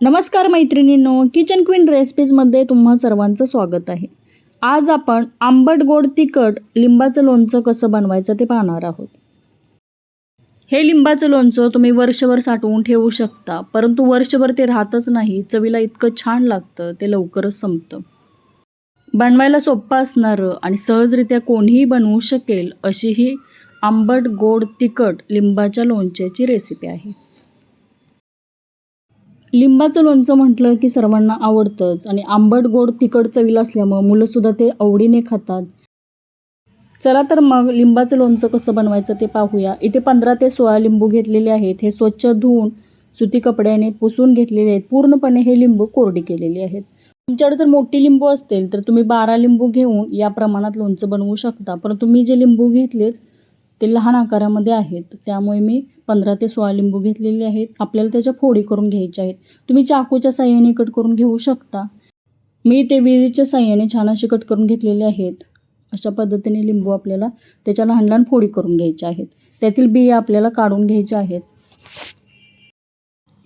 नमस्कार मैत्रिणींनो kitchen queen रेसिपीजमध्ये तुम्हा सर्वांचं स्वागत आहे. आज आपण आंबट गोड तिखट लिंबाचं लोणचं कसं बनवायचं ते पाहणार आहोत. हे लिंबाचं लोणचं तुम्ही वर्षभर साठवून ठेवू शकता परंतु वर्षभर ते राहतच नाही चवीला इतकं छान लागतं ते लवकरच संपतं. बनवायला सोपं असणारं आणि सहजरित्या कोणीही बनवू शकेल अशी ही आंबट गोड तिखट लिंबाच्या लोणच्याची रेसिपी आहे. लिंबाचं लोणचं म्हटलं की सर्वांना आवडतंच आणि आंबट गोड तिखट चवीला असल्यामुळं मुलंसुद्धा ते आवडीने खातात. चला तर मग लिंबाचं लोणचं कसं बनवायचं ते पाहूया. इथे पंधरा ते सोळा लिंबू घेतलेले आहेत. हे स्वच्छ धुवून सुती कपड्याने पुसून घेतलेले आहेत. पूर्णपणे हे लिंबू कोरडी केलेली आहेत. तुमच्याकडे जर मोठी लिंबू असतील तर तुम्ही बारा लिंबू घेऊन या प्रमाणात लोणचं बनवू शकता. परंतु मी जे लिंबू घेतलेत ते लहान आकारामध्ये आहेत. त्यामुळे मी पंधरा ते सोळा लिंबू घेतलेले आहेत. आपल्याला त्याच्या फोडी करून घ्यायच्या आहेत. तुम्ही चाकूच्या साह्याने कट करून घेऊ शकता. मी ते विळीच्या साह्याने छान असे कट करून घेतलेले आहेत. अशा पद्धतीने लिंबू आपल्याला त्याच्या लहान लहान फोडी करून घ्यायच्या आहेत. त्यातील बिया आपल्याला काढून घ्यायच्या आहेत.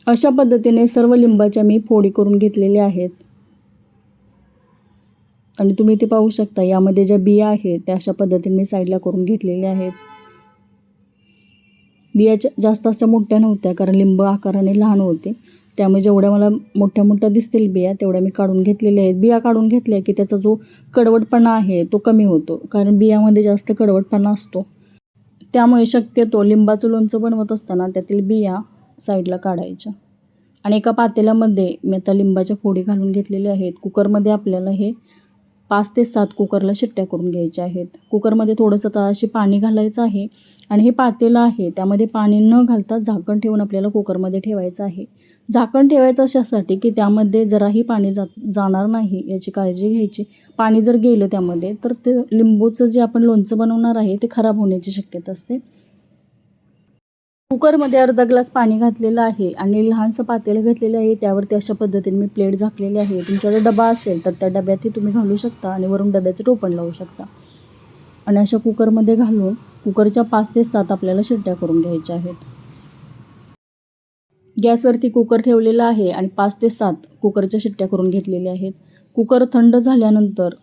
अशा पद्धतीने सर्व लिंबाच्या मी फोडी करून घेतलेल्या आहेत. आणि तुम्ही ते पाहू शकता यामध्ये ज्या बिया आहेत त्या अशा पद्धतीने मी साईडला करून घेतलेल्या आहेत. बिया जास्त अशा मोठ्या नव्हत्या कारण लिंब आकाराने लहान होते. त्यामुळे जेवढ्या मला मोठ्या मोठ्या दिसतील बिया तेवढ्या मी काढून घेतलेल्या आहेत. बिया काढून घेतल्या की त्याचा जो कडवटपणा आहे तो कमी होतो. कारण बियामध्ये जास्त कडवटपणा असतो. त्यामुळे शक्यतो लिंबाचं लोणचं बनवत असताना त्यातील बिया साईडला काढायच्या. आणि एका पातेल्यामध्ये मी आता लिंबाच्या फोडी घालून घेतलेल्या आहेत. कुकरमध्ये आपल्याला हे पाच ते सात कुकरला शिट्ट्या करून घ्यायच्या आहेत. कुकरमध्ये थोडंसं तळाशी पाणी घालायचं आहे आणि हे पातेलं आहे. त्यामध्ये पाणी न घालता झाकण ठेवून आपल्याला कुकरमध्ये ठेवायचं आहे. झाकण ठेवायचं अशासाठी की त्यामध्ये जराही पाणी जा जाणार नाही याची काळजी घ्यायची. पाणी जर गेलं त्यामध्ये तर ते लिंबूचं जे आपण लोणचं बनवणार आहे ते खराब होण्याची शक्यता असते. कुकरमध्ये अर्धा ग्लास पाणी घातलेलं आहे आणि लहानसं पातेलं घेतलेलं आहे. त्यावरती अशा पद्धतीने मी प्लेट झाकलेली आहे. तुमच्याकडे डबा असेल तर त्या डब्यातही तुम्ही घालू शकता आणि वरून डब्याचं टोपण लावू शकता. आणि अशा कुकरमध्ये घालून कुकरच्या पाच ते सात आपल्याला शिट्ट्या करून घ्यायच्या आहेत. गॅसवरती कुकर ठेवलेला आहे आणि पाच ते सात कुकरच्या शिट्ट्या करून घेतलेल्या आहेत. कुकर थंड झाल्यानंतर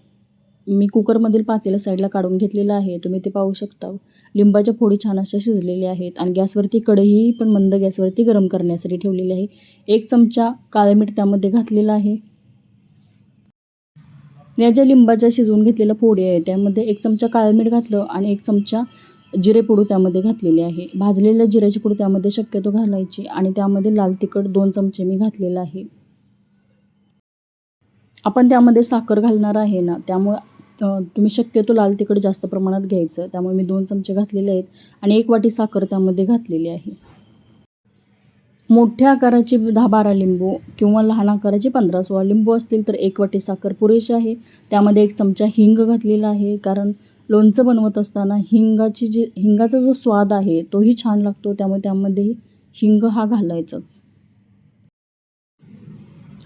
मी कुकरमधील पातेलं साईडला काढून घेतलेलं आहे. तुम्ही ते पाहू शकता. लिंबाच्या फोडी छान अशा शिजलेल्या आहेत आणि गॅसवरती कढई पण मंद गॅसवरती गरम करण्यासाठी ठेवलेली आहे. एक चमचा काळं मीठ त्यामध्ये घातलेलं आहे. या ज्या लिंबाच्या शिजवून घेतलेल्या फोडी आहे त्यामध्ये एक चमचा काळं मीठ घातलं आणि एक चमचा जिरेपुडू त्यामध्ये घातलेली आहे. भाजलेल्या जिऱ्याची पूड त्यामध्ये शक्यतो घालायची आणि त्यामध्ये लाल तिखट दोन चमचे मी घातलेलं आहे. आपण त्यामध्ये साखर घालणार आहे ना त्यामुळे तुम्ही शक्यतो लाल तिखट जास्त प्रमाणात घ्यायचं. त्यामुळे मी दोन चमचे घातलेले आहेत आणि एक वाटी साखर त्यामध्ये घातलेली आहे. मोठ्या आकाराचे दहा बारा लिंबू किंवा लहान आकाराचे पंधरा सोळा लिंबू असतील तर एक वाटी साखर पुरेशी आहे. त्यामध्ये एक चमचा हिंग घातलेला आहे कारण लोणचं बनवत असताना हिंगाची जी हिंगाचा जो स्वाद आहे तोही छान लागतो. त्यामुळे त्यामध्ये हिंग हा घालायचाच.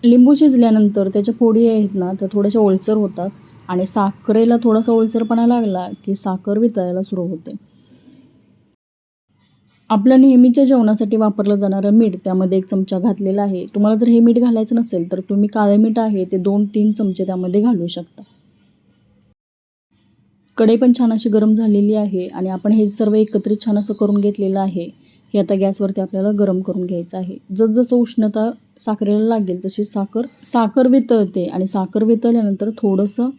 लिंबू शिजल्यानंतर त्याच्या फोडी आहेत ना त्या थोड्याशा ओलसर होतात. आणि साखरेला थोडासा ओलसरपणा लागला की साखर वितळायला सुरू होते. आपल्या नेहमीच्या जेवणासाठी वापरलं जाणारं मीठ त्यामध्ये एक चमचा घातलेला आहे. तुम्हाला जर हे मीठ घालायचं नसेल तर तुम्ही काळं मीठ आहे ते दोन तीन चमचे त्यामध्ये घालू शकता. कढई पण छान अशी गरम झालेली आहे आणि आपण हे सर्व एकत्रित छान असं करून घेतलेलं आहे. हे आता गॅसवरती आपल्याला गरम करून घ्यायचं आहे. जसजसं उष्णता साखरेला लागेल तशी साखर साखर वितळते आणि साखर वितळल्यानंतर थोडंसं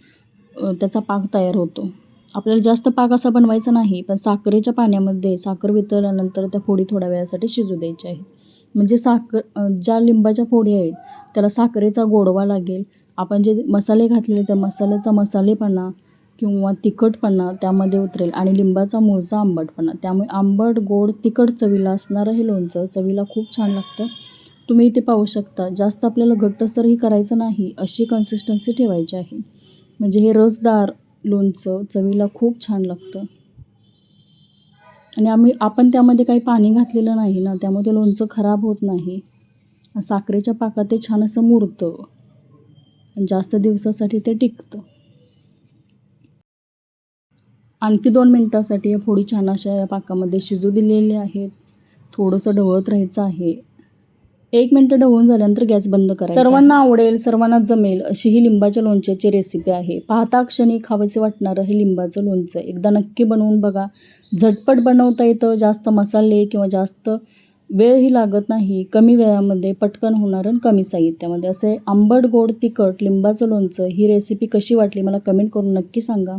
त्याचा पाक तयार होतो. आपल्याला जास्त पाक असा बनवायचा नाही पण साखरेच्या पाण्यामध्ये साखर वितळल्यानंतर त्या फोडी थोड्या वेळासाठी शिजू द्यायच्या आहेत. म्हणजे साखर ज्या लिंबाच्या फोडी आहेत त्याला साखरेचा गोडवा लागेल. आपण जे मसाले घातलेले त्या मसाल्याचा मसालेपणा किंवा तिखटपणा त्यामध्ये उतरेल आणि लिंबाचा मूळचा आंबटपणा. त्यामुळे आंबट गोड तिखट चवीला असणारं हे लोणचं चवीला खूप छान लागतं. तुम्ही इथे पाहू शकता जास्त आपल्याला घट्टसरही करायचं नाही अशी कन्सिस्टन्सी ठेवायची आहे. म्हणजे हे रसदार लोणचं चवीला खूप छान लागतं. आणि आम्ही आपण त्यामध्ये काही पाणी घातलेलं नाही ना त्यामुळे ते लोणचं खराब होत नाही. साखरेच्या पाकात ते छान असं मुरतं. आणि जास्त दिवसासाठी ते टिकतं. आणखी दोन मिनटासाठी या फोडी छान अशा या पाकामध्ये शिजू दिलेल्या आहेत. थोडंसं ढवळत राहायचं आहे. एक मिनटं ढवळून झाल्यानंतर गॅस बंद करा सर्वांना आवडेल सर्वांना जमेल अशी ही लिंबाच्या लोणच्याची रेसिपी आहे. पाहता क्षणी खावंसे वाटणारं हे लिंबाचं लोणचं. एकदा नक्की बनवून बघा. झटपट बनवता येतं. जास्त मसाले किंवा जास्त वेळही लागत नाही. कमी वेळामध्ये पटकन होणारं आणि कमी साहित्यामध्ये. असे आंबट गोड तिखट लिंबाचं लोणचं ही रेसिपी कशी वाटली मला कमेंट करून नक्की सांगा.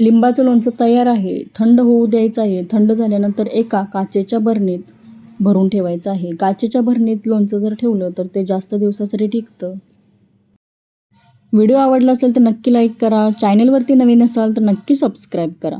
लिंबाचं लोणचं तयार आहे थंड होऊ द्यायचं आहे. थंड झाल्यानंतर एका काचेच्या भरणीत भरून ठेवायचं आहे. काचेच्या भरणीत लोणचं जर ठेवलं तर ते जास्त दिवसासाठी टिकतं. व्हिडिओ आवडला असेल तर नक्की लाईक करा. चॅनलवरती नवीन असाल तर नक्की सबस्क्राईब करा.